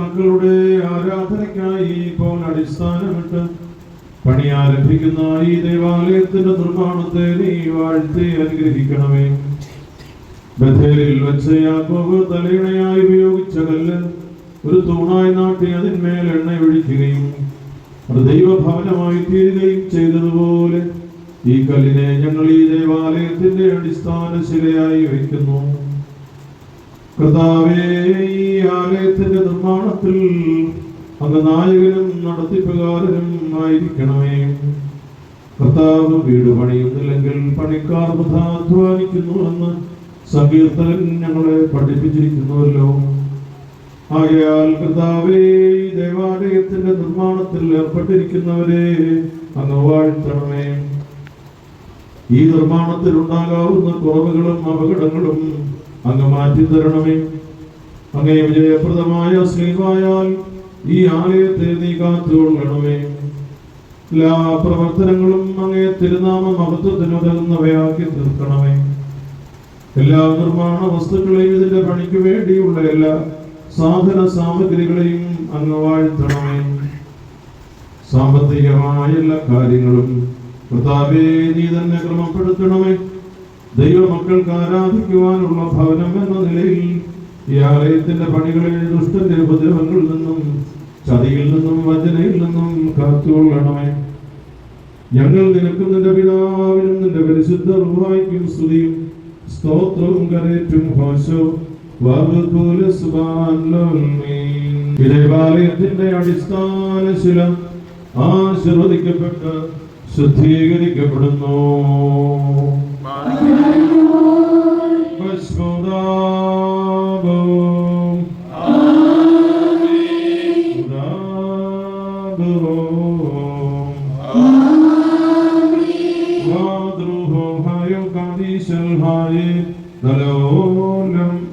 മക്കളുടെ ആരാധനയ്ക്കായി ഇപ്പോൾ അടിസ്ഥാനമിട്ട് പണി ഈ ദേവാലയത്തിന്റെ നിർമ്മാണത്തെ നീ വാഴ്ത്തി അനുഗ്രഹിക്കണമേ. ബഥേലിൽ വെച്ച് യാക്കോബ് തലയിണയായി ഒരു തൂണായി നാട്ടി അതിന്മേൽ എണ്ണ ഒഴിക്കുകയും അത് ദൈവഭവനമായി തീരുകയും ചെയ്തതുപോലെ ഈ കല്ലിനെ ഞങ്ങൾ ഈ ദേവാലയത്തിന്റെ അടിസ്ഥാന ശിലയായി വയ്ക്കുന്നു. കർത്താവേ ഈ ആലയത്തിന്റെ നിർമ്മാണത്തിൽ അങ്ങ് നായകനും നടത്തിപ്പുകാരനും ആയിരിക്കണമേ. കർത്താവ് വീട് പണിയുന്നില്ലെങ്കിൽ പണിക്കാർ എന്ന് സങ്കീർത്തകൻ ഞങ്ങളെ പഠിപ്പിച്ചിരിക്കുന്നുവല്ലോ. ആകയാൽ കർത്താവേ ദേവാലയത്തിന്റെ നിർമ്മാണത്തിൽ ഏർപ്പെട്ടിരിക്കുന്നവരെ അങ്ങ് വാഴ്ത്തണമേ. ഈ നിർമ്മാണത്തിൽ ഉണ്ടാകാവുന്ന കുറവുകളും അപകടങ്ങളും അങ്ങ് മാറ്റി തരണമേ. അങ്ങേ വിജയപ്രദമായ സ്നേഹമായാൽ ഈ ആലയത്തെ നീ കാത്തുകൊള്ളണമേ. എല്ലാ പ്രവർത്തനങ്ങളും അങ്ങേ തിരുനാമ മഹത്വത്തിനുതകുന്നവയാക്കി തീർക്കണമേ. എല്ലാ നിർമ്മാണ വസ്തുക്കളെയും ഇതിന്റെ പണിക്ക് വേണ്ടിയുള്ള എല്ലാ സാധന സാമഗ്രികളെയും അങ്ങ് വാഴ്ത്തണമേ. സാമ്പത്തികമായ എല്ലാ കാര്യങ്ങളും കർത്താവേ നീ തന്നെ ക്രമപ്പെടുത്തണമേ. ദൈവമക്കൾക്ക് ആരാധിക്കുവാനുള്ള ഭവനം എന്ന നിലയിൽ ഈ ആലയത്തിന്റെ പണികളിൽ ദുഷ്ടന്റെ ഉപദ്രവങ്ങളിൽ നിന്നും ചതിയിൽ നിന്നും വഞ്ചനയിൽ നിന്നും കാത്തുകൊള്ളണമേ. ഞങ്ങൾ നിനക്കും നിന്റെ പിതാവിനും നിന്റെ പരിശുദ്ധ റുഹായ്ക്കും സ്തുതിയും സ്തോത്രവും കരേറ്റും ഹോശോ വബുകുല സുബാൻലോൽമീൻ. ഈ ദേവാലയത്തിന്റെ അടിസ്ഥാന ശില ആശീർവദിക്കപ്പെട്ട് ശുദ്ധീകരിക്കപ്പെടുന്നു ഹയോ കാദീശൽ ഹായേ നലോലം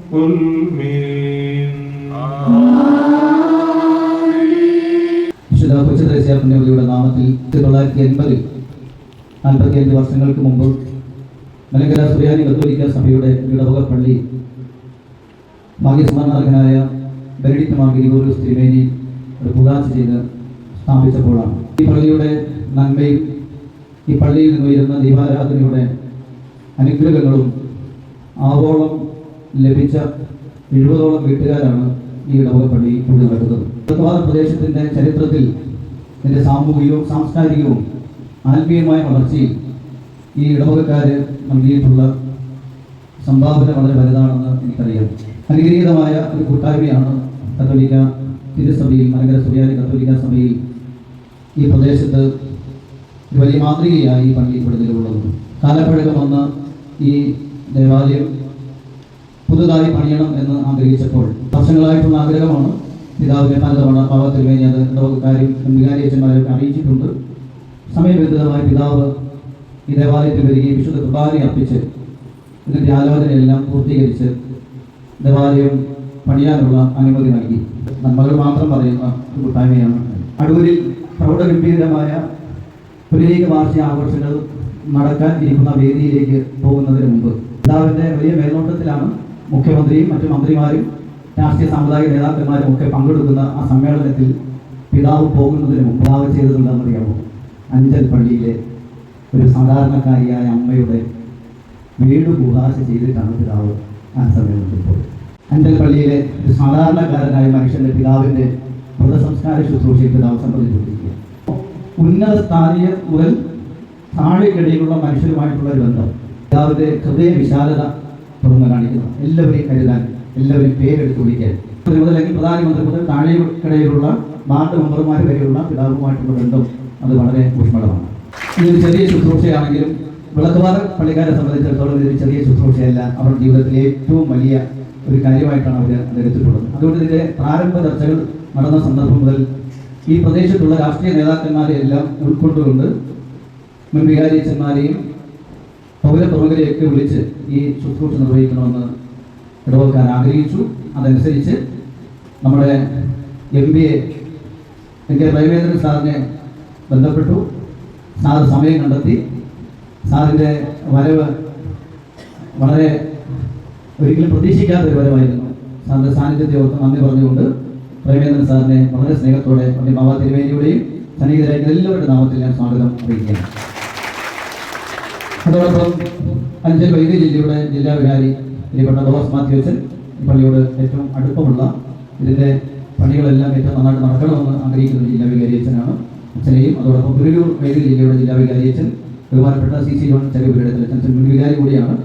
ഉൽമീൻ. വിശുദ്ധ കൊച്ചുദ്രേശ്യാപുണ്യവതിയുടെ നാമത്തിൽ തൊള്ളായിരത്തി എൺപതിൽ നാൽപ്പത്തിയഞ്ച് വർഷങ്ങൾക്ക് മുമ്പ് മലങ്കര സുറിയാനി കത്തോലിക്ക സഭയുടെ ഇടവക പള്ളി ഭാഗ്യസ്മരണാർഹനായ ബെനഡിക്ട് മാർ ഗിരിഗോറിയോസ് തിരുമേനി പുതാശ ചെയ്ത് സ്ഥാപിച്ചപ്പോഴാണ് ഈ പള്ളിയുടെ നന്മയും ഈ പള്ളിയിൽ നിന്ന് ഉയരുന്ന ദീപാരാധനയുടെ അനുഗ്രഹങ്ങളും ആവോളം ലഭിച്ച എഴുപതോളം വീട്ടുകാരാണ് ഈ ഇടവക പള്ളി കൂടി നടക്കുന്നത് ഉത്തരവാദ പ്രദേശത്തിന്റെ ചരിത്രത്തിൽ ഇതിന്റെ സാമൂഹികവും സാംസ്കാരികവും ആത്മീയമായ വളർച്ചയിൽ ഈ ഇടവകക്കാർ നൽകിയിട്ടുള്ള സംഭാവന വളരെ വലുതാണെന്ന് എനിക്കറിയാം. അനുഗ്രഹീതമായ ഒരു കൂട്ടായ്മയാണ് കത്തോലിക്ക തിരുസഭയിൽ മലങ്കര സുറിയാനി കത്തോലിക്ക സഭയിൽ ഈ പ്രദേശത്ത് വലിയ മാതൃകയായി ഈ പള്ളി ഇവിടെ നിലകൊള്ളുന്നു കാലപ്പഴക്കം വന്ന ഈ ദേവാലയം പുതുതായി പണിയണം എന്ന് ആഗ്രഹിച്ചപ്പോൾ വർഷങ്ങളായിട്ടുള്ള ആഗ്രഹമാണ്. പിതാവിനെ പലതവണ പാവത്തിൽ തിരുമേനി അത് ഇടവകക്കാരും വികാരിയച്ചന്മാരൊക്കെ അറിയിച്ചിട്ടുണ്ട്. സമയബന്ധിതമായി പിതാവ് ഈ ദേവാലയത്തിൽ വരികയും വിശുദ്ധ കുർബാന അർപ്പിച്ച് ഇതിന്റെ ആലോചനയെല്ലാം പൂർത്തീകരിച്ച് ദേവാലയം പണിയാനുള്ള അനുമതി നൽകി. നമ്മൾ മാത്രം പറയുന്ന ഒരു കൂട്ടായ്മയാണ്. അടൂരിൽ പ്രൗഢഗംഭീരമായ പുനരീക വാർഷിക ആഘോഷങ്ങൾ നടക്കാൻ ഇരിക്കുന്ന വേദിയിലേക്ക് പോകുന്നതിന് മുമ്പ്. പിതാവിന്റെ വലിയ മേൽനോട്ടത്തിലാണ് മുഖ്യമന്ത്രിയും മറ്റു മന്ത്രിമാരും രാഷ്ട്രീയ സാമുദായിക നേതാക്കന്മാരും ഒക്കെ പങ്കെടുക്കുന്ന ആ സമ്മേളനത്തിൽ പിതാവ് പോകുന്നതിന് മുമ്പ് പിതാവ് ചെയ്തതെന്താണെന്നറിയാമോ അഞ്ചൽ പള്ളിയിലെ ഒരു സാധാരണക്കാരിയായ അമ്മയുടെ വീട് ഗുഹാശ ചെയ്തിട്ടാണ് പിതാവ് ആ സമ്മേളനത്തിൽ പോയത്. അഞ്ചൽ പള്ളിയിലെ ഒരു സാധാരണക്കാരനായ മനുഷ്യന്റെ പിതാവിന്റെ മൃതസംസ്കാര ശുശ്രൂഷയിൽ പിതാവ് സംബന്ധിച്ചുകൊണ്ടിരിക്കുക ഉന്നത സ്ഥാനീയ മുതൽ താഴെക്കിടയിലുള്ള മനുഷ്യരുമായിട്ടുള്ള ഒരു ബന്ധം. പിതാവിന്റെ ഹൃദയ വിശാലത തുറന്നു കാണിക്കുന്നു. എല്ലാവരെയും കരുതാൻ എല്ലാവരും പേരെടുത്ത് വിളിക്കാൻ. മുതൽ അല്ലെങ്കിൽ പ്രധാനമന്ത്രി മുതൽ താഴെക്കിടയിലുള്ള വാർഡ് മെമ്പർമാർ വരെയുള്ള പിതാവുമായിട്ടുള്ള ബന്ധം അത് വളരെ ഊഷ്മളമാണ്. ഇതൊരു ചെറിയ ശുശ്രൂഷയാണെങ്കിലും വിളക്കുപാറ പള്ളിക്കാരെ സംബന്ധിച്ചിടത്തോളം ഇതൊരു ചെറിയ ശുശ്രൂഷയല്ല. അവരുടെ ജീവിതത്തിലെ ഏറ്റവും വലിയ ഒരു കാര്യമായിട്ടാണ് അവർ അതെടുത്തിട്ടുള്ളത് അതുകൊണ്ട് ഇതിന്റെ പ്രാരംഭ ചർച്ചകൾ നടന്ന സന്ദർഭം മുതൽ ഈ പ്രദേശത്തുള്ള രാഷ്ട്രീയ നേതാക്കന്മാരെ എല്ലാം ഉൾക്കൊണ്ടുകൊണ്ട് മുൻ വികാരിയച്ചന്മാരെയും പൗരപ്രമുഖരെയൊക്കെ വിളിച്ച് ഈ ശുശ്രൂഷ നിർവഹിക്കണമെന്ന് ഇടവക്കാൻ ആഗ്രഹിച്ചു. അതനുസരിച്ച് നമ്മുടെ M P A N K Premendran സാറിനെ ബന്ധപ്പെട്ടു. സാർ സമയം കണ്ടെത്തി. സാറിന്റെ വരവ് വളരെ ഒരിക്കലും പ്രതീക്ഷിക്കാത്ത ഒരു വരവായിരുന്നു. സാറിന്റെ സാന്നിധ്യത്തെ ഓർത്ത് നന്ദി പറഞ്ഞുകൊണ്ട് പ്രേമേന്ദ്രൻ സാറിനെ വളരെ സ്നേഹത്തോടെ പള്ളി മാവാ തിരുവേദിയുടെയും സന്നിഹിതരായ എല്ലാവരുടെ നാമത്തിൽ ഞാൻ സ്വാഗതം അറിയിക്കുകയാണ്. അതോടൊപ്പം അഞ്ചൽ വൈദ്യ ജില്ലയുടെ ജില്ലാ വികാരി ഇനിപ്പെട്ട തോമസ് മാത്യുവച്ചൻ പള്ളിയോട് ഏറ്റവും അടുപ്പമുള്ള ഇതിന്റെ പണികളെല്ലാം ഏറ്റവും നന്നായിട്ട് നടക്കണമെന്ന് ആഗ്രഹിക്കുന്ന ജില്ലാ വികാരി അച്ഛനാണ് അച്ഛനെയും അതോടൊപ്പം പുനലൂർ വൈദ്യ ജില്ലയുടെ ജില്ലാ വികാരി അച്ഛൻ ബഹുമാനപ്പെട്ട സി സി ജോൺ ചെറിയ അച്ഛൻ മുൻ വികാരി കൂടിയാണ്.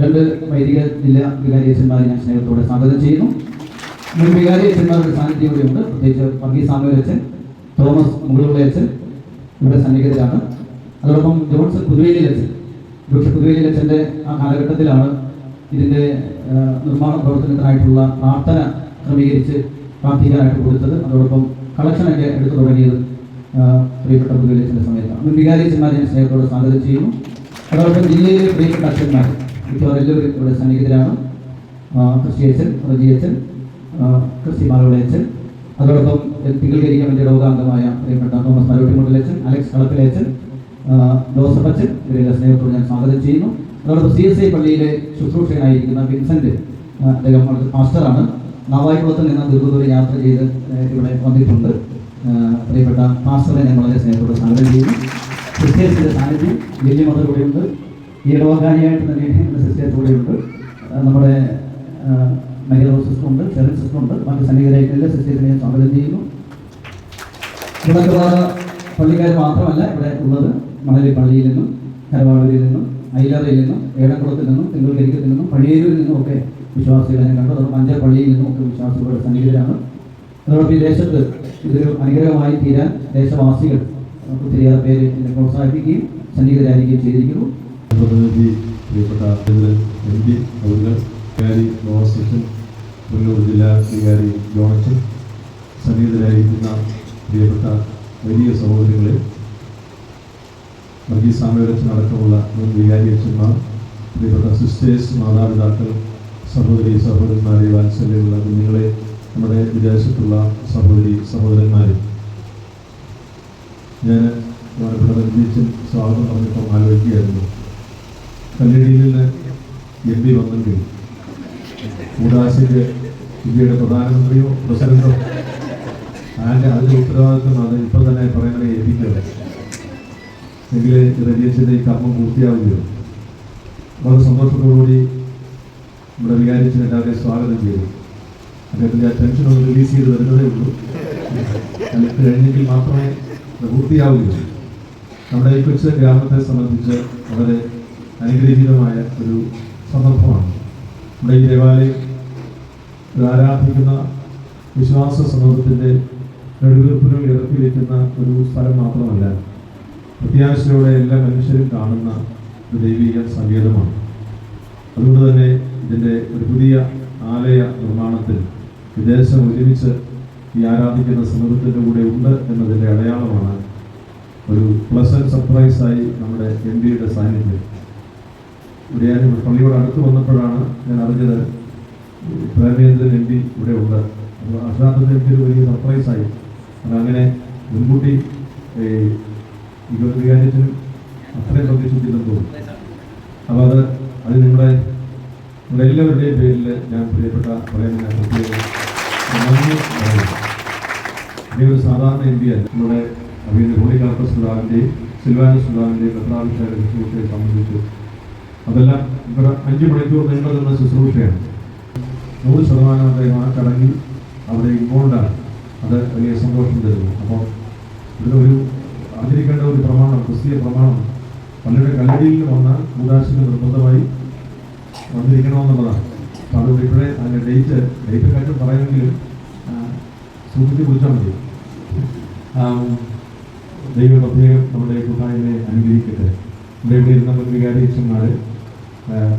രണ്ട് വൈദിക ജില്ലാ വികാരി അച്ഛന്മാരെ ഞാൻ സ്നേഹത്തോടെ സ്വാഗതം ചെയ്യുന്നു. മുൻ വികാരി അച്ഛന്മാരുടെ സാന്നിധ്യം കൂടിയുണ്ട് പ്രത്യേകിച്ച് വർഗീസ് സാമുവൽ അച്ഛൻ തോമസ് മുകളുള്ള അച്ഛൻ ഇവിടെ സന്നിഹിതരാണ്. അതോടൊപ്പം ജോൺസൺ പുതുവേലി അച്ഛൻ. പക്ഷെ പുതുവേലി അച്ഛന്റെ ആ കാലഘട്ടത്തിലാണ് ഇതിന്റെ നിർമ്മാണ പ്രവർത്തനത്തിനായിട്ടുള്ള പ്രാർത്ഥന ക്രമീകരിച്ച് പ്രാർത്ഥിക്കാനായിട്ട് കൊടുത്തത്. അതോടൊപ്പം കളക്ഷനൊക്കെ എടുത്തു തുടങ്ങിയത് പ്രിയപ്പെട്ട പുതുവേലി അച്ഛന്റെ സമയത്താണ്. മുൻ വികാരി അച്ഛന്മാരെ ഞാൻ സ്നേഹത്തോടെ സ്വാഗതം ചെയ്യുന്നു. അതോടൊപ്പം ജില്ലയിലെ പ്രിയപ്പെട്ട അച്ഛന്മാർ മിക്കവാറും എല്ലാവരും ഇവിടെ സന്നിഹിതരാണ്. കൃഷി അച്ഛൻ റജി അച്ഛൻ കൃഷി ക്രിസ്റ്റി അച്ഛൻ. അതോടൊപ്പം തിങ്കൽകരിക്കാൻ വേണ്ടി രോഗാംഗമായ പ്രിയപ്പെട്ട തോമസ് മരോട്ടി മുണ്ടലച്ചൻ അലക്സ് കളപ്പിലെ അച്ഛൻ. ആ, ജോസഫ് അച്ഛൻ ഇവരെ സ്നേഹത്തോട് ഞാൻ സ്വാഗതം ചെയ്യുന്നു. അതോടൊപ്പം സി എസ് ഐ പള്ളിയിലെ ശുശ്രൂഷകനായിരിക്കുന്ന വിൻസെന്റ് അദ്ദേഹം അവിടുത്തെ പാസ്റ്ററാണ്. നാവായിക്കുളത്ത് നിന്ന് ദീർഘദൂരം യാത്ര ചെയ്ത് ഇവിടെ വന്നിട്ടുണ്ട്. പ്രിയപ്പെട്ട പാസ്റ്ററെ ഞാൻ വളരെ സ്നേഹത്തോടെ സ്വാഗതം ചെയ്യുന്നു. ക്രിസ്ത്യൻസിന്റെ സാന്നിധ്യം വലിയ മതം കൂടെയുണ്ട് ഈ ഇടവകാരിയായിട്ട് തന്നെ സിസ്റ്റേഴ്സ് കൂടെയുണ്ട് നമ്മുടെ മഹിള സിസ്റ്റം ഉണ്ട് ചെറിയ സിസ്റ്റം ഉണ്ട്. മറ്റ് സന്നിഹിതരായിട്ടുള്ള സിസ്റ്റേഴ്സിനെ സ്വാഗതം ചെയ്യുന്നു. വിളക്കുപാറ പള്ളിക്കാർ മാത്രമല്ല ഇവിടെ ഉള്ളത് മണലി പള്ളിയിൽ നിന്നും കരവാളൂരിൽ നിന്നും ഐലറയിൽ നിന്നും ഏടംകുളത്തിൽ നിന്നും തിങ്കൾക്കരിക്കത്തിൽ നിന്നും പഴിയൂരിൽ നിന്നും ഒക്കെ വിശ്വാസികളെ കണ്ടു. അതോടൊപ്പം അഞ്ചാം പള്ളിയിൽ നിന്നും ഒക്കെ വിശ്വാസികളുടെ സന്നിഹിതരാണ്. അതോടൊപ്പം ഈ ദേശത്ത് ഇതൊരു അനുഗ്രഹമായി തീരാൻ ദേശവാസികൾ ഒത്തിരിയേറെ പേര് ഇതിനെ പ്രോത്സാഹിപ്പിക്കുകയും സന്നിഹിതരായിരിക്കുകയും ചെയ്തിരിക്കുന്നു. പ്രിയപ്പെട്ട സന്നിഹിതരായിരിക്കുന്ന പ്രിയപ്പെട്ട വലിയ സഹോദരങ്ങളെ വർഗീസ് സാമേരച്ചൻ അടക്കമുള്ള മുൻ വികാരി അച്ഛന്മാർ പ്രിയപ്പെട്ട സിസ്റ്റേഴ്സ് മാതാപിതാക്കൾ സഹോദരി സഹോദരന്മാരെ വാത്സല്യമുള്ള കുഞ്ഞുങ്ങളെ നമ്മുടെ വിദേശത്തുള്ള സഹോദരി സഹോദരന്മാരെ. ഞാൻ ബഹുമാനപ്പെട്ട ബന്ധീച്ചൻ സ്വാഗതം പറഞ്ഞപ്പോൾ ആലോചിക്കുകയായിരുന്നു. കല്ലടിയിൽ നിന്ന് എം പി വന്നെങ്കിൽ കൂടാശയ്ക്ക് ഇന്ത്യയുടെ പ്രധാനമന്ത്രിയോ പ്രസിഡന്റോ അതിന്റെ അതിന്റെ ഉത്തരവാദിത്വം അത് ഇപ്പോൾ തന്നെ പറയുന്നത് ഏൽപ്പിക്കുക എങ്കിൽ റജിയച്ചന്റെ ഈ കർമ്മം പൂർത്തിയാവുകയോ വളരെ സന്തോഷത്തോടുകൂടി നമ്മുടെ വികാരിച്ചിന് എല്ലാവരെയും സ്വാഗതം ചെയ്തു. അദ്ദേഹത്തിന്റെ ആ ടെൻഷൻ ഒന്ന് റിലീസ് ചെയ്ത് വരുന്നതേ ഉള്ളൂ. കഴിഞ്ഞെങ്കിൽ മാത്രമേ അത് നമ്മുടെ ഈ കൊച്ചു ഗ്രാമത്തെ സംബന്ധിച്ച് വളരെ അനുഗ്രഹീതമായ ഒരു സന്ദർഭമാണ്. നമ്മുടെ ഈ ദേവാലയം ആരാധിക്കുന്ന വിശ്വാസ സമൂഹത്തിന്റെ നെടുവീർപ്പിനും ഇടത്തി വയ്ക്കുന്ന ഒരു സ്ഥലം മാത്രമല്ല പ്രത്യാശയോടെ എല്ലാ മനുഷ്യരും കാണുന്ന ഒരു ദൈവിക സങ്കേതമാണ്. അതുകൊണ്ട് തന്നെ ഇതിന്റെ ഒരു പുതിയ ആലയ നിർമ്മാണത്തിൽ വിദേശം ഒരുമിച്ച് ഈ ആരാധിക്കുന്ന സമൂഹത്തിന്റെ കൂടെ ഉണ്ട് എന്നതിന്റെ അടയാളമാണ് ഒരു പ്ലസ് സർപ്രൈസ് സർപ്രൈസായി നമ്മുടെ എം പിയുടെ സാന്നിധ്യം. ഇവിടെ ഞാൻ പള്ളിയോട് അടുത്ത് വന്നപ്പോഴാണ് ഞാൻ അറിഞ്ഞത് പ്രേമേന്ദ്രൻ എം പി ഇവിടെ ഉണ്ട്. അപ്പോൾ അഷാദ് എനിക്കൊരു വലിയ സർപ്രൈസായി അത് അങ്ങനെ മുൻകൂട്ടി ഇരുപത് വികാരത്തിനും അത്രയും പ്രതീക്ഷിച്ചില്ലെന്ന് തോന്നുന്നു. അപ്പോൾ അത് അത് നിങ്ങളുടെ നിങ്ങളുടെ എല്ലാവരുടെയും പേരിൽ ഞാൻ പ്രിയപ്പെട്ട പറയാൻ ഞാൻ പ്രത്യേകം ഒരു സാധാരണ ഇന്ത്യ പി അല്ല. നമ്മുടെ അഭിയന്റെ ഹോളികാർപ്പസ് സുഡാവിന്റെയും സിൽവാനസ് സുഡാവിന്റെയും പത്രാഭിഷേക ശുശ്രൂഷയെ സംബന്ധിച്ച് അതെല്ലാം ഇവിടെ അഞ്ച് മണിക്കൂർ നീണ്ടു നിന്ന ശുശ്രൂഷയാണ്. നൂറ് ശതമാനം അദ്ദേഹം ആ ചടങ്ങിൽ അവിടെ ഇൻവോൾവാണ് അത് വലിയ സന്തോഷം തരുന്നു. അപ്പോൾ ഇതിലൊരു ആചരിക്കേണ്ട ഒരു പ്രമാണം ക്രിസ്തീയ പ്രമാണം പലരുടെ കല്ലടിയിൽ വന്ന കൂടാശിന് നിർബന്ധമായി വന്നിരിക്കണമെന്നുള്ളതാണ്. അപ്പോൾ അതുകൊണ്ട് ഇപ്പോഴേ അതിന്റെ ഡേറ്റ് ഡേറ്റ് കാര്യം പറയുമെങ്കിലും സൂചിച്ച് കുറിച്ചാൽ മതി. ദൈവ പ്രത്യേകം നമ്മുടെ കൂട്ടായ്മയെ അനുഗ്രഹിക്കട്ടെ. ഇവിടെ ഇവിടെ ഇരുന്ന മുൻ വികാരിയച്ഛന്മാർ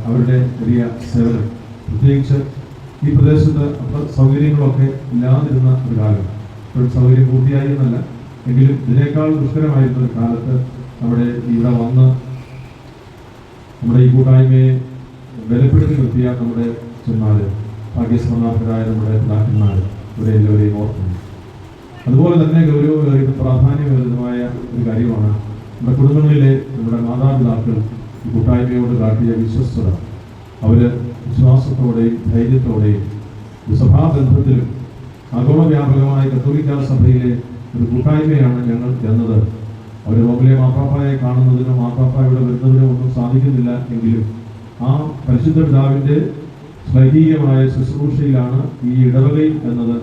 അവരുടെ വലിയ സേവനം. പ്രത്യേകിച്ച് ഈ പ്രദേശത്ത് അത്ര സൗകര്യങ്ങളൊക്കെ ഇല്ലാതിരുന്ന ഒരു കാലം ഇപ്പോൾ സൗകര്യം പൂർത്തിയായി എന്നല്ല എങ്കിലും ഇതിനേക്കാൾ ദുഷ്കരമായിരുന്ന ഒരു കാലത്ത് നമ്മുടെ ഇവിടെ വന്ന് നമ്മുടെ ഈ കൂട്ടായ്മയെ ബലപ്പെടുത്തി നിർത്തിയ നമ്മുടെ അച്ഛന്മാര് ഭാഗ്യസ്മരണാർഹരായ നമ്മുടെ പിതാക്കന്മാർ ഇവരെ എല്ലാവരെയും ഓർക്കുന്നു. അതുപോലെ തന്നെ ഗൗരവമേറിയ പ്രാധാന്യമേറിയതുമായ ഒരു കാര്യമാണ് നമ്മുടെ കുടുംബങ്ങളിലെ നമ്മുടെ മാതാപിതാക്കൾ ഈ കൂട്ടായ്മയോട് കാട്ടിയ വിശ്വസ്തത. അവർ വിശ്വാസത്തോടെയും ധൈര്യത്തോടെയും ഒരു സഭാബന്ധത്തിലും ആഗോള വ്യാപകമായ കത്തോലിക്ക സഭയിലെ ഒരു കൂട്ടായ്മയാണ് ഞങ്ങൾ ചെന്നത് അവരെ റോമിലെ മാപ്പാപ്പായെ കാണുന്നതിനോ മാപ്പാപ്പായുടെ വരുന്നതിനോ ഒന്നും സാധിക്കുന്നില്ല എങ്കിലും ആ പരിശുദ്ധ പിതാവിന്റെ സ്ലൈഹികമായ ശുശ്രൂഷയിലാണ് ഈ ഇടവകയിൽ എന്നത്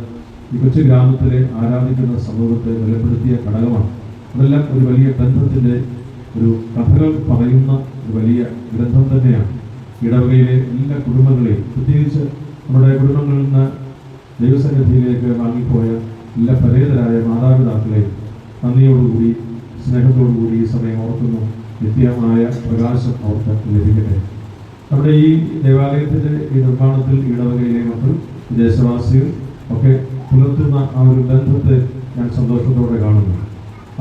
ഈ കൊച്ചു ഗ്രാമത്തിലെ ആരാധിക്കുന്ന സമൂഹത്തെ ബലപ്പെടുത്തിയ ഘടകമാണ്. അതെല്ലാം ഒരു വലിയ ബന്ധത്തിന്റെ ഒരു കഥകൾ പറയുന്ന ഒരു വലിയ ഗ്രന്ഥം തന്നെയാണ്. ഇടവകയിലെ എല്ലാ കുടുംബങ്ങളെയും പ്രത്യേകിച്ച് നമ്മുടെ കുടുംബങ്ങളിൽ നിന്ന് ദൈവസന്നിധിയിലേക്ക് വാങ്ങിപ്പോയ എല്ലാ പരേതരായ മാതാപിതാക്കളെയും നന്ദിയോടുകൂടി സ്നേഹത്തോടുകൂടി ഈ സമയം ഓർക്കുന്നു. നിത്യമായ പ്രകാശം അവർക്ക് ലഭിക്കട്ടെ. നമ്മുടെ ഈ ദേവാലയത്തിന്റെ ഈ നിർമ്മാണത്തിൽ ഇടവകയിലെ മക്കൾ ദേശവാസികൾ ഒക്കെ പുലർത്തുന്ന ആ ഒരു ബന്ധത്തെ ഞാൻ സന്തോഷത്തോടെ കാണുന്നു.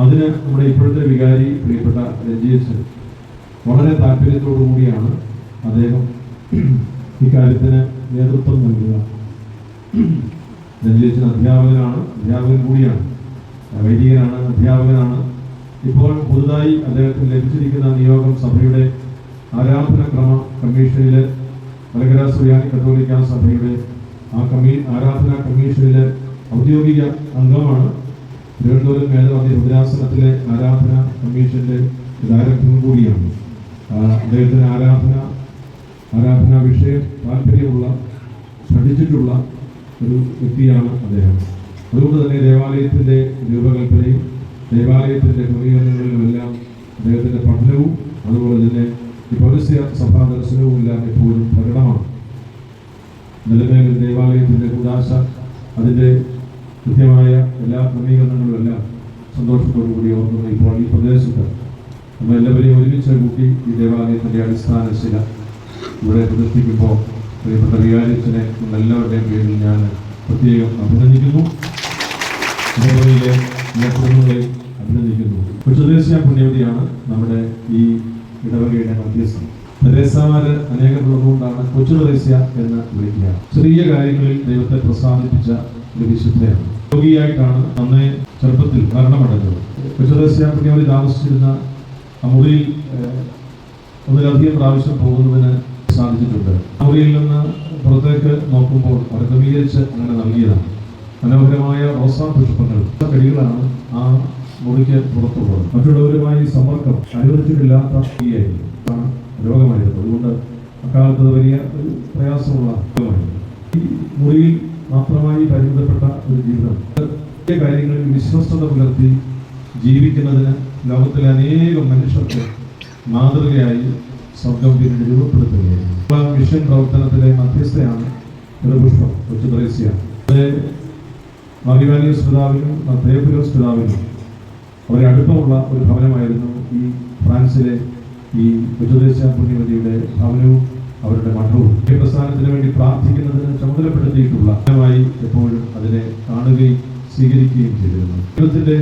അതിന് നമ്മുടെ ഇപ്പോഴത്തെ വികാരി പ്രിയപ്പെട്ട രഞ്ജിയച്ചൻ വളരെ താല്പര്യത്തോടു കൂടിയാണ് അദ്ദേഹം ഇക്കാര്യത്തിന് നേതൃത്വം നൽകുക. രഞ്ജിയച്ചൻ അധ്യാപകനാണ് അധ്യാപകൻ കൂടിയാണ് വൈദികനാണ് അധ്യാപകനാണ്. ഇപ്പോൾ പുതുതായി അദ്ദേഹത്തിന് ലഭിച്ചിരിക്കുന്ന നിയോഗം സഭയുടെ ആരാധനക്രമ കമ്മീഷനിൽ മലങ്കര സുറിയാനി കത്തോലിക്ക സഭയുടെ ആ കമ്മീ ആരാധന കമ്മീഷനിലെ ഔദ്യോഗിക അംഗമാണ്. തിരുവനന്തപുരം മേധാവി ഭദ്രാസനത്തിലെ ആരാധന കമ്മീഷന്റെ ഡയറക്ടറും കൂടിയാണ്. അദ്ദേഹത്തിന് ആരാധന ആരാധന വിഷയം താല്പര്യമുള്ള പഠിച്ചിട്ടുള്ള ഒരു വ്യക്തിയാണ് അദ്ദേഹം. അതുകൊണ്ട് തന്നെ ദേവാലയത്തിന്റെ രൂപകൽപ്പനയും ദേവാലയത്തിന്റെ ക്രമീകരണങ്ങളിലുമെല്ലാം അദ്ദേഹത്തിന്റെ പഠനവും അതുപോലെ തന്നെ ഈ പരസ്യ സഭാ ദർശനവും എല്ലാം എപ്പോഴും പ്രകടമാണ് നിലമേൽ ദേവാലയത്തിന്റെ കൂടാശ അതിന്റെ കൃത്യമായ എല്ലാ ക്രമീകരണങ്ങളും എല്ലാം സന്തോഷത്തോടു കൂടി ഓർക്കുന്നു ഇപ്പോൾ ഈ പ്രദേശത്ത് നമ്മൾ എല്ലാവരെയും ഒരുമിച്ച് കൂട്ടി ഈ ദേവാലയത്തിന്റെ അടിസ്ഥാന ശില ഇവിടെ പ്രതിഷ്ഠിക്കുമ്പോൾ പ്രിയപ്പെട്ട വികാരിച്ചനെ എല്ലാവരുടെയും പേരിൽ ഞാൻ പ്രത്യേകം അഭിനന്ദിക്കുന്നു. അഭിനന്ദിക്കുന്നു. ഞാൻ പുണ്യവതിയാണ് നമ്മുടെ ഈ ഇടവകയുടെ മധ്യസ്ഥം തെരേസമാര് അനേകമുള്ളതുകൊണ്ടാണ് കൊച്ചു തെരേസ്യ എന്ന് വിളിക്കുക. ചെറിയ കാര്യങ്ങളിൽ ദൈവത്തെ പ്രസാദിപ്പിച്ച ഒരു വിശുദ്ധയാണ്. രോഗിയായിട്ടാണ് അന്നേ ചെറുപ്പത്തിൽ മരണമടഞ്ഞത്. കൊച്ചു തെരേസ്യ പുണ്യവതി താമസിച്ചിരുന്ന ആ മുറിയിൽ ഒന്നിലധികം പ്രാവശ്യം പോകുന്നതിന് സാധിച്ചിട്ടുണ്ട്. അവരിൽ നിന്ന് പുറത്തേക്ക് നോക്കുമ്പോൾ അവർ ക്രമീകരിച്ച് അങ്ങനെ നൽകിയതാണ്. മനോഹരമായ റോസാ പുഷ്പങ്ങൾ കഴികളാണ് ആ മുറിക്ക് പുറത്തുള്ളത്. മറ്റുള്ളവരുമായി സമ്പർക്കം അനുവദിച്ചിട്ടില്ലാത്ത ആയിരുന്നു രോഗമായിരുന്നു. അതുകൊണ്ട് അക്കാലത്ത് വലിയ ഒരു പ്രയാസമുള്ള രോഗമായിരുന്നു. ഈ മുറിയിൽ മാത്രമായി പരിമിതപ്പെട്ട ഒരു ജീവിതം. ചെറിയ കാര്യങ്ങളിൽ വിശ്വസ്തത പുലർത്തി ജീവിക്കുന്നതിന് ലോകത്തിലെ അനേകം മനുഷ്യർക്ക് മാതൃകയായി സ്വർഗം പിന്നീട് രൂപപ്പെടുത്തുകയായിരുന്നു മിഷൻ പ്രവർത്തനത്തിലെ മധ്യസ്ഥയാണ് ഒരു പുഷ്പം കൊച്ചു ത്രേസ്യ അത് മാരിവാലിയോസ് പിതാവിനും തേപ്പുലോസ് പിതാവിനും വളരെ അടുപ്പമുള്ള ഒരു ഭവനമായിരുന്നു ഈ ഫ്രാൻസിലെ ഈ കൊച്ചുദേശ പുണ്യവതിയുടെ ഭവനവും അവരുടെ മഠവും. ഈ പ്രസ്ഥാനത്തിന് വേണ്ടി പ്രാർത്ഥിക്കുന്നതിന് ചുമതലപ്പെടുത്തിയിട്ടുള്ള എപ്പോഴും അതിനെ കാണുകയും സ്വീകരിക്കുകയും ചെയ്തിരുന്നു. ജീവിതത്തിന്റെ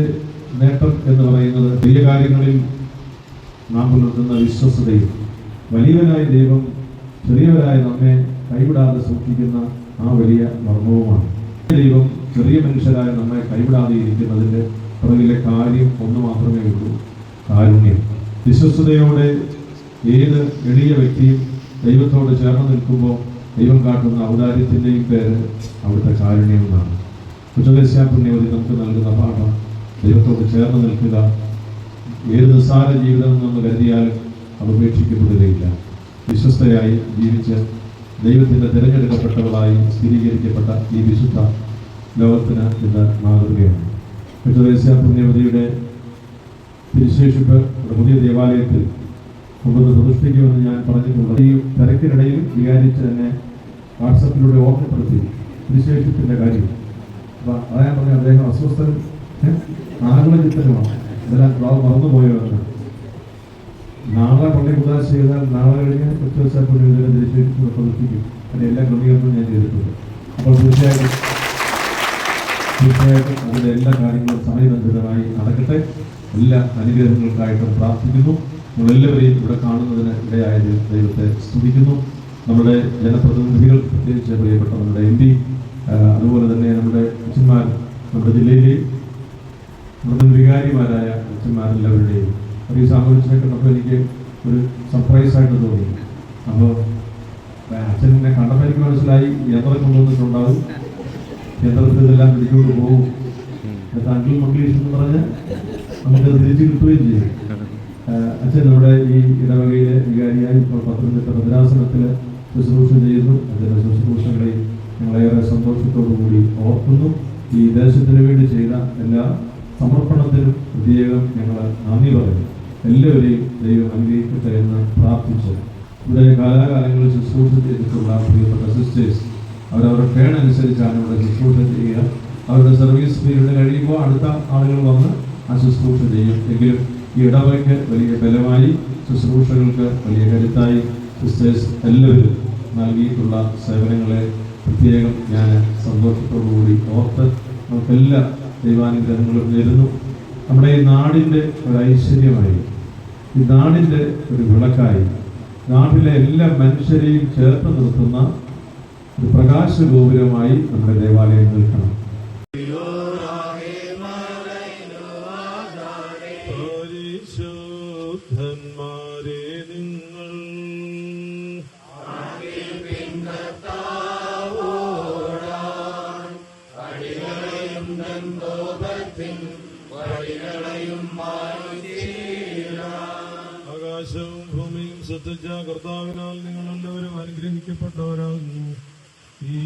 നേട്ടം എന്ന് പറയുന്നത് വലിയ കാര്യങ്ങളിൽ നാം പുലർത്തുന്ന വിശ്വസതയും വലിയവനായ ദൈവം ചെറിയവരായ നമ്മെ കൈവിടാതെ സൂക്ഷിക്കുന്ന ആ വലിയ മർമ്മവുമാണ്. ദൈവം ചെറിയ മനുഷ്യരായ നമ്മെ കൈവിടാതെ ഇരിക്കുന്നതിന്റെ പുറകിലെ കാര്യം ഒന്ന് മാത്രമേ ഉള്ളൂ കാരുണ്യം. വിശ്വസ്തയോടെ ഏത് എളിയ വ്യക്തിയും ദൈവത്തോട് ചേർന്ന് നിൽക്കുമ്പോൾ ദൈവം കാട്ടുന്ന ഔദാര്യത്തിന്റെയും പേര് അവിടുത്തെ കാരുണ്യം എന്നാണ്. ഉച്ചദേശ പുണ്യവതി നമുക്ക് നൽകുന്ന പാഠം ദൈവത്തോട് ചേർന്ന് നിൽക്കുക. ഏത് നിസ്സാര ജീവിതം എന്ന് കരുതിയാലും അത് ഉപേക്ഷിക്കപ്പെടുകയില്ല വിശ്വസ്തയായി ജീവിച്ച് ദൈവത്തിന്റെ തിരഞ്ഞെടുക്കപ്പെട്ടവളായി സ്ഥിരീകരിക്കപ്പെട്ട ഈ വിശുദ്ധ ലോകത്തിന് ഇന്ന് മാതൃകയാണ്. വിട്ടുദേശ പുണ്യവതിയുടെ തിരുശേഷിപ്പ് പുതിയ ദേവാലയത്തിൽ കൊണ്ടുവന്ന് പ്രതിഷ്ഠിക്കുമെന്ന് ഞാൻ പറഞ്ഞിട്ടുണ്ട്. ഈ തിരക്കിനിടയിൽ വികാരിച്ച് തന്നെ വാട്സപ്പിലൂടെ ഓർമ്മപ്പെടുത്തി തിരുശേഷിപ്പിന്റെ കാര്യം. അപ്പൊ അതാ ഞാൻ പറഞ്ഞ അദ്ദേഹം അസ്വസ്ഥനും ആകുലചിത്തനുമാണ്. ഇതെല്ലാം മറന്നുപോയോ എന്ന്. നാളെ പള്ളി പ്രകാശ് ചെയ്താൽ നാളെ കഴിഞ്ഞ് ഒറ്റ ദിവസം കൂടി ഇതിനെ പ്രവർത്തിക്കും അതിന് എല്ലാ ക്രമീകരണവും ഞാൻ ചെയ്തിട്ടുണ്ട്. അപ്പോൾ തീർച്ചയായിട്ടും തീർച്ചയായിട്ടും അതിന്റെ എല്ലാ കാര്യങ്ങളും സമയബന്ധിതമായി നടക്കട്ടെ. എല്ലാ അനുഗ്രഹങ്ങൾക്കായിട്ടും പ്രാർത്ഥിക്കുന്നു. നമ്മളെല്ലാവരെയും ഇവിടെ കാണുന്നതിന് ഇടയായത് ദൈവത്തെ സ്തുതിക്കുന്നു. നമ്മുടെ ജനപ്രതിനിധികൾ പ്രത്യേകിച്ച് പ്രിയപ്പെട്ട നമ്മുടെ എം പി അതുപോലെ തന്നെ നമ്മുടെ അച്ഛന്മാർ നമ്മുടെ ജില്ലയിലെയും നമ്മുടെ വികാരിമാരായ അച്ഛന്മാരെല്ലാവരുടെയും ഒരു സാമൂഹ്യത്തിനെ കണ്ടപ്പോൾ എനിക്ക് ഒരു സർപ്രൈസ് ആയിട്ട് തോന്നി. അപ്പോൾ അച്ഛനെ കണ്ടപ്പോൾ എനിക്ക് മനസ്സിലായി യന്ത്രം കൊണ്ടുവന്നിട്ടുണ്ടാവും. യന്ത്രത്തിൽ ഇതെല്ലാം പിടിച്ചുകൊണ്ട് പോകും. താങ്കൾ മംഗ്ലീഷ് എന്ന് പറഞ്ഞ് നമുക്കത് തിരിച്ചു കിട്ടുകയും ചെയ്യും അച്ഛൻ നമ്മുടെ ഈ ഇടവകയിലെ വികാരിയായി ഇപ്പോൾ പത്തനംതിട്ട ഭദ്രാസനത്തിൽ ശുശ്രൂഷ ചെയ്യുന്നു. അതിന്റെ ശുശ്രൂഷകളെ ഞങ്ങളേറെ സന്തോഷത്തോടു കൂടി ഓർക്കുന്നു. ഈ ദേശത്തിന് വേണ്ടി ചെയ്ത എല്ലാ സമർപ്പണത്തിനും പ്രത്യേകം ഞങ്ങൾ നന്ദി പറയുന്നു. എല്ലാവരെയും ദൈവം അനുഗ്രഹിക്കട്ടെ എന്ന് പ്രാർത്ഥിച്ചു ഇവിടെ കാലാകാലങ്ങളിൽ ശുശ്രൂഷ ചെയ്തിട്ടുള്ള പ്രിയപ്പെട്ട സിസ്റ്റേഴ്സ് അവരവരുടെ ടേൺ ഇവിടെ ശുശ്രൂഷ ചെയ്യുക. അവരുടെ സർവീസ് പീരീഡ് കഴിയുമ്പോൾ അടുത്ത ആളുകൾ വന്ന് ആ ശുശ്രൂഷ ചെയ്യും. എങ്കിലും ഈ ഇടവയ്ക്ക് വലിയ ബലമായി ശുശ്രൂഷകൾക്ക് വലിയ കരുത്തായി സിസ്റ്റേഴ്സ് എല്ലാവരും നൽകിയിട്ടുള്ള സേവനങ്ങളെ പ്രത്യേകം ഞാൻ സന്തോഷത്തോടുകൂടി ഓർത്ത് നമുക്കെല്ലാ ദൈവാനുഗ്രഹങ്ങളും നേരുന്നു. നമ്മുടെ ഈ നാടിന്റെ ഒരു ഐശ്വര്യമായി ഈ നാടിന്റെ ഒരു വിളക്കായി നാട്ടിലെ എല്ലാ മനുഷ്യരെയും ചേർത്ത് നിർത്തുന്ന ഒരു പ്രകാശ ഗോപുരമായി നമ്മുടെ ദേവാലയം നിൽക്കണം. പരിശുദ്ധന്മാരെ നിങ്ങൾ ഭൂമിയും കർത്താവിനാൽ നിങ്ങൾ എല്ലാവരും അനുഗ്രഹിക്കപ്പെട്ടവരാകുന്നു. ഈ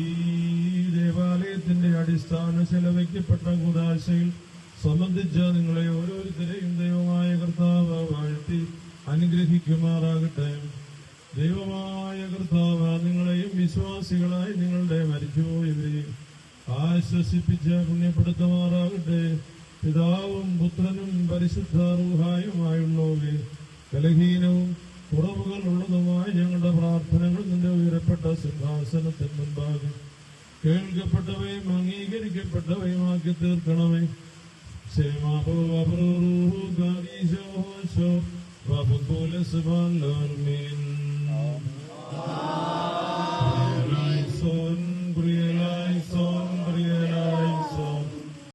ദേവാലയത്തിന്റെ അടിസ്ഥാന ചെലവയ്ക്കപ്പെട്ട കൂടാശയിൽ സംബന്ധിച്ച നിങ്ങളെ ഓരോരുത്തരെയും ദൈവമായ കർത്താവ് വാഴ്ത്തി അനുഗ്രഹിക്കുമാറാകട്ടെ. ദൈവമായ കർത്താവ് നിങ്ങളെയും വിശ്വാസികളായി നിങ്ങളുടെ മരിച്ചുപോയവരെയും ആശ്വസിപ്പിച്ച് പുണ്യപ്പെടുത്തുമാറാകട്ടെ. പിതാവും പുത്രനും പരിശുദ്ധ റൂഹായുമായുള്ളവരെ ബലഹീനവും കുറവുകളുള്ളതുമായ ഞങ്ങളുടെ പ്രാർത്ഥനകൾ നിന്റെ ഉയരപ്പെട്ട സിംഹാസനത്തിൽ മുൻപാകും കേൾക്കപ്പെട്ടവയും അംഗീകരിക്കപ്പെട്ടവയുമാക്കി തീർക്കണമേ. പ്രിയലായി സോൻ.